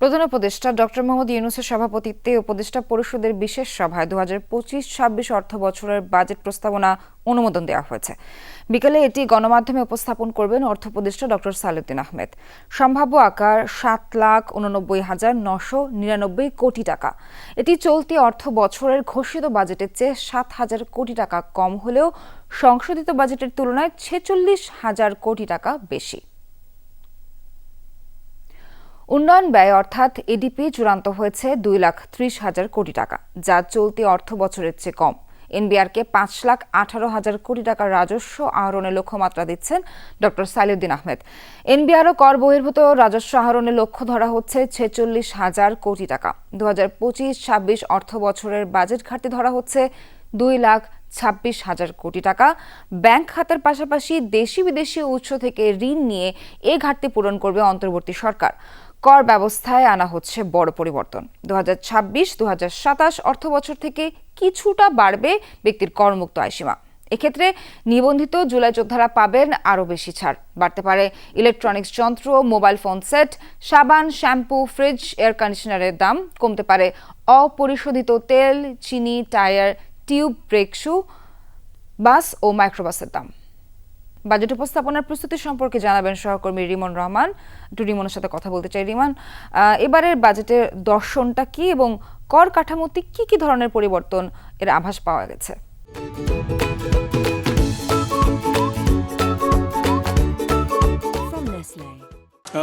প্রধান উপদেষ্টা ডক্টর মোহাম্মদ ইউনুসের সভাপতিত্বে উপদেষ্টা পরিষদের বিশেষ সভায় দু হাজার পঁচিশ ছাব্বিশ অর্থ বছরের বাজেট প্রস্তাবনা অনুমোদন দেওয়া হয়েছে। বিকেলে এটি গণমাধ্যমে উপস্থাপন করবেন অর্থ উপদেষ্টা ডক্টর সালেউদ্দিন আহমেদ। সম্ভাব্য আকার সাত লাখ উননব্বই হাজার নশো নিরানব্বই কোটি টাকা। এটি চলতি অর্থ বছরের ঘোষিত বাজেটের চেয়ে সাত হাজার কোটি টাকা কম হলেও সংশোধিত বাজেটের তুলনায় ছেচল্লিশ হাজার কোটি টাকা বেশি। উন্নয়ন ব্যয় অর্থাৎ এডিপি চূড়ান্ত হয়েছে দুই লাখ ত্রিশ হাজার কোটি টাকা, যা চলতি অর্থ বছরের চেয়ে কম। এনবিআরকে পাঁচ লাখ আঠারো হাজার কোটি টাকার রাজস্ব আহরণের লক্ষ্যমাত্রা দিচ্ছেন ডক্টর সাইলুদ্দিন আহমেদ। এনবিআরও কর বহির্ভূত রাজস্ব আহরণের লক্ষ্য ধরা হচ্ছে ছেচল্লিশ হাজার কোটি টাকা। দু হাজার পঁচিশ ছাব্বিশ অর্থ বছরের বাজেট ঘাটতি ধরা হচ্ছে দুই লাখ ছাব্বিশ হাজার কোটি টাকা। ব্যাংক খাতের পাশাপাশি দেশি বিদেশি উৎস থেকে ঋণ নিয়ে এ ঘাটতি পূরণ করবে অন্তর্বর্তী সরকার। কর ব্যবস্থায় আনা হচ্ছে বড় পরিবর্তন। দু হাজার ছাব্বিশ সাতাশ অর্থ বছর থেকে কিছুটা বাড়বে ব্যক্তির করমুক্ত আয়সীমা। এক্ষেত্রে নিবন্ধিত জুলাই যোদ্ধারা পাবেন আরও বেশি ছাড়। বাড়তে পারে ইলেকট্রনিক্স যন্ত্র, মোবাইল ফোন সেট, সাবান, শ্যাম্পু, ফ্রিজ, এয়ার কন্ডিশনারের দাম কমতে পারে। অপরিশোধিত তেল, চিনি, tyre, tube, brake shoe, bus ও মাইক্রোবাসের দাম। বাজেট উপস্থাপনার প্রস্তুতি সম্পর্কে জানাবেন সহকর্মী রিমন রহমান। একটু রিমনের সাথে কথা বলতে চাই। রিমান এবারের বাজেটের দর্শনটা কি এবং কর কাঠামোতে কি কি ধরনের পরিবর্তন এর আভাস পাওয়া গেছে?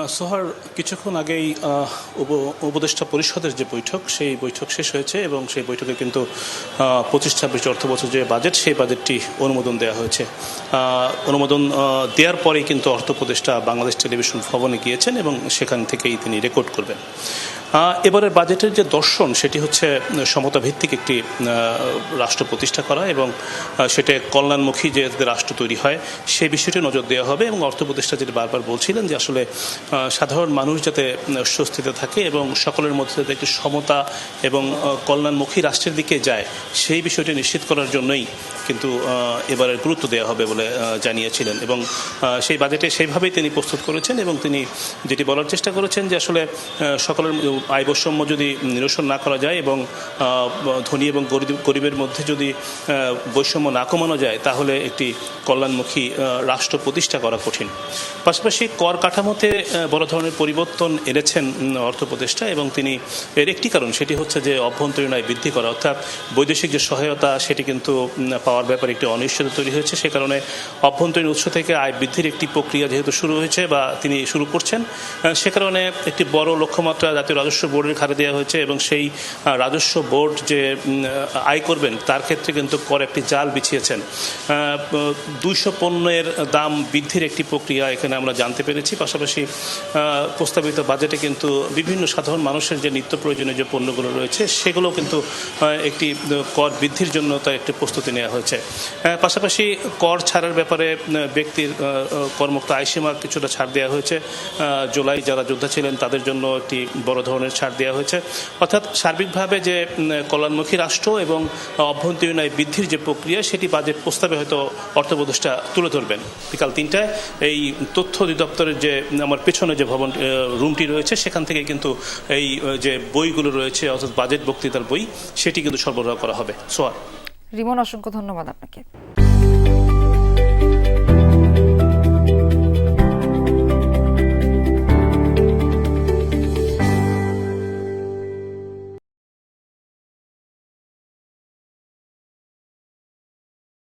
সোহার কিছুক্ষণ আগেই উপ- উপদেষ্টা পরিষদের যে বৈঠক, সেই বৈঠক শেষ হয়েছে এবং সেই বৈঠকে কিন্তু পঁচিশ ছাব্বিশ অর্থ বছর যে বাজেট, সেই বাজেটটি অনুমোদন দেওয়া হয়েছে। অনুমোদন দেওয়ার পরেই কিন্তু অর্থ উপদেষ্টা বাংলাদেশ টেলিভিশন ভবনে গিয়েছেন এবং সেখান থেকেই তিনি রেকর্ড করবেন। এবারের বাজেটের যে দর্শন, সেটি হচ্ছে সমতা ভিত্তিক একটি রাষ্ট্র প্রতিষ্ঠা করা এবং সেটা কল্যাণমুখী যে রাষ্ট্র তৈরি হয়, সেই বিষয়টি নজর দেওয়া হবে এবং অর্থ উপদেষ্টা যেটি বারবার বলছিলেন যে আসলে সাধারণ মানুষ যাতে স্বস্তিতে থাকে এবং সকলের মধ্যে যাতে একটি সমতা এবং কল্যাণমুখী রাষ্ট্রের দিকে যায়, সেই বিষয়টি নিশ্চিত করার জন্যই কিন্তু এবারের গুরুত্ব দেওয়া হবে বলে জানিয়েছিলেন এবং সেই বাজেটে সেইভাবেই তিনি প্রস্তুত করেছেন এবং তিনি যেটি বলার চেষ্টা করেছেন যে আসলে সকলের আয় বৈষম্য যদি নিরসন না করা যায় এবং ধনী এবং গরিব, গরিবের মধ্যে যদি বৈষম্য না কমানো যায়, তাহলে একটি কল্যাণমুখী রাষ্ট্র প্রতিষ্ঠা করা কঠিন। পাশাপাশি কর কাঠামোতে বড় ধরনের পরিবর্তন এনেছেন অর্থ উপদেষ্টা এবং তিনি, এর একটি কারণ সেটি হচ্ছে যে অভ্যন্তরীণ আয় বৃদ্ধি করা। অর্থাৎ বৈদেশিক যে সহায়তা সেটি কিন্তু পাওয়ার ব্যাপারে একটি অনিশ্চয়তা তৈরি হয়েছে। সে কারণে অভ্যন্তরীণ উৎস থেকে আয় বৃদ্ধির একটি প্রক্রিয়া যেহেতু শুরু হয়েছে বা তিনি শুরু করছেন সে কারণে একটি বড় লক্ষ্যমাত্রা জাতীয় রাজস্ব বোর্ডের ঘাড়ে দেওয়া হয়েছে এবং সেই রাজস্ব বোর্ড যে আয় করবেন, তার ক্ষেত্রে কিন্তু কর একটি জাল বিছিয়েছেন। দুইশো পণ্যের দাম বৃদ্ধির একটি প্রক্রিয়া এখানে আমরা জানতে পেরেছি। পাশাপাশি প্রস্তাবিত বাজেটে কিন্তু বিভিন্ন সাধারণ মানুষের যে নিত্য প্রয়োজনীয় যে পণ্যগুলো রয়েছে সেগুলো কিন্তু একটি কর বৃদ্ধির জন্য তার একটি প্রস্তুতি নেওয়া হয়েছে। পাশাপাশি কর ছাড়ের ব্যাপারে ব্যক্তির করমুক্ত আয়সীমা কিছুটা ছাড় দেওয়া হয়েছে। জুলাই যারা যোদ্ধা ছিলেন, তাদের জন্য একটি বড় ধরনের ছাড় দেওয়া হয়েছে। অর্থাৎ সার্বিকভাবে যে কল্যাণমুখী রাষ্ট্র এবং অভ্যন্তরীণ আয় বৃদ্ধির যে প্রক্রিয়া, সেটি বাজেট প্রস্তাবে হয়তো অর্থ উপদেষ্টা তুলে ধরবেন। বিকাল তিনটায় এই তথ্য অধিদপ্তরের যে, আমার পেছনে যে ভবন রুমটি রয়েছে, সেখান থেকে কিন্তু এই যে বইগুলো রয়েছে, অর্থাৎ বাজেট বক্তৃতার বই, সেটি কিন্তু সরবরাহ করা হবে। সোয়ার রিমন, অসংখ্য ধন্যবাদ আপনাকে।